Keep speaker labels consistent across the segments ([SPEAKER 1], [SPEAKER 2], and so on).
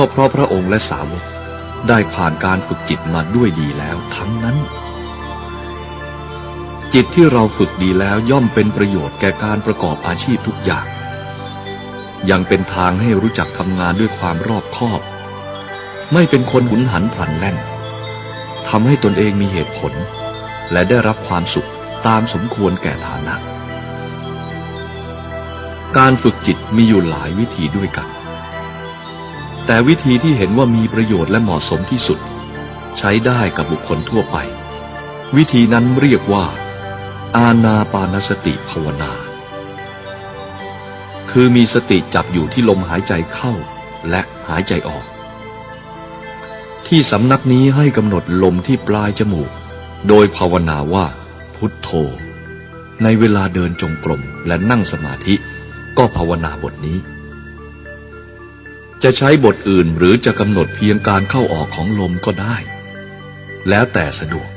[SPEAKER 1] ก็เพราะพระองค์และสาวกได้ผ่านการฝึกจิตมาด้วยดีแล้วทั้งนั้น จิตที่เราฝึกดีแล้วย่อมเป็นประโยชน์แก่การประกอบอาชีพทุกอย่าง ยังเป็นทางให้รู้จักทำงานด้วยความรอบคอบ ไม่เป็นคนหุนหันพลันแล่นทำให้ตนเองมีเหตุผล และได้รับความสุขตามสมควรแก่ฐานะ การฝึกจิตมีอยู่หลายวิธีด้วยกัน แต่วิธีที่เห็นว่ามีประโยชน์และเหมาะสมที่สุด ใช้ได้กับบุคคลทั่วไป วิธีนั้นเรียกว่า อาณาปานสติภาวนา คือมีสติจับอยู่ที่ลมหายใจเข้าและหายใจออก ที่สำนักนี้ให้กำหนดลมที่ปลายจมูก โดยภาวนาว่า พุทโธ ในเวลาเดินจงกรมและนั่งสมาธิก็ภาวนาบทนี้ จะใช้บทอื่นหรือจะกำหนดเพียงการเข้าออกของลมก็ได้ แล้วแต่สะดวก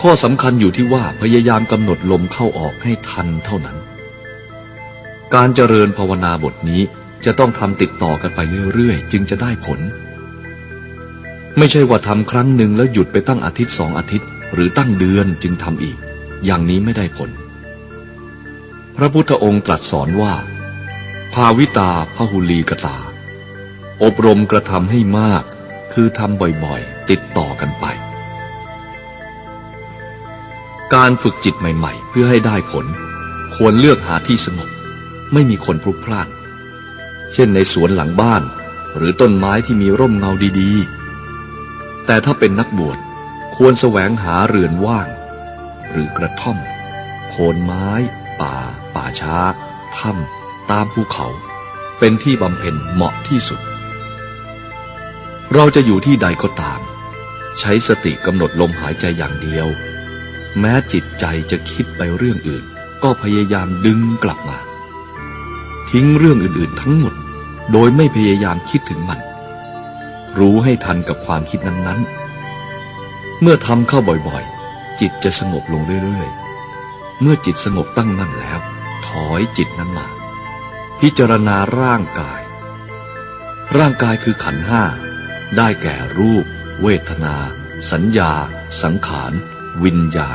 [SPEAKER 1] ข้อสำคัญอยู่ที่ว่าพยายามกำหนดลมเข้าออกให้ทันเท่านั้น การเจริญภาวนาบทนี้จะต้องทำติดต่อกันไปเรื่อยๆ จึงจะได้ผล ไม่ใช่ว่าทำครั้งหนึ่งแล้วหยุดไปตั้งอาทิตย์สองอาทิตย์ หรือตั้งเดือนจึงทำอีก อย่างนี้ไม่ได้ผล พระพุทธองค์ตรัสสอนว่า ภาวิตาพหุลีกตา อบรมกระทำให้มาก คือทำบ่อยๆ ติดต่อกันไป การฝึกจิตใหม่ๆ เพื่อให้ได้ผล ควรเลือกหาที่สงบ ไม่มีคนพลุกพล่าน เช่นในสวนหลังบ้าน หรือต้นไม้ที่มีร่มเงาดีๆ แต่ถ้าเป็นนักบวชควรแสวงหาเรือนว่าง หรือกระท่อม โคนไม้ ป่า ป่าช้า ถ้ำ ตามภูเขา เป็นที่บำเพ็ญเหมาะที่สุด เราจะอยู่ที่ใดก็ตาม ใช้สติกำหนดลมหายใจอย่างเดียว แม้จิตใจจะคิดไปเรื่องอื่น ก็พยายามดึงกลับมา ทิ้งเรื่องอื่นๆทั้งหมด โดยไม่พยายามคิดถึงมัน รู้ให้ทันกับความคิดนั้นๆ เมื่อทำเข้าบ่อยๆ จิตจะสงบลงเรื่อยๆเมื่อจิตสงบตั้งมั่นแล้ว ถอยจิตนั้นมา พิจารณาร่างกาย ร่างกายคือขันห้า ได้แก่รูป เวทนา สัญญา สังขาร วิญญาณ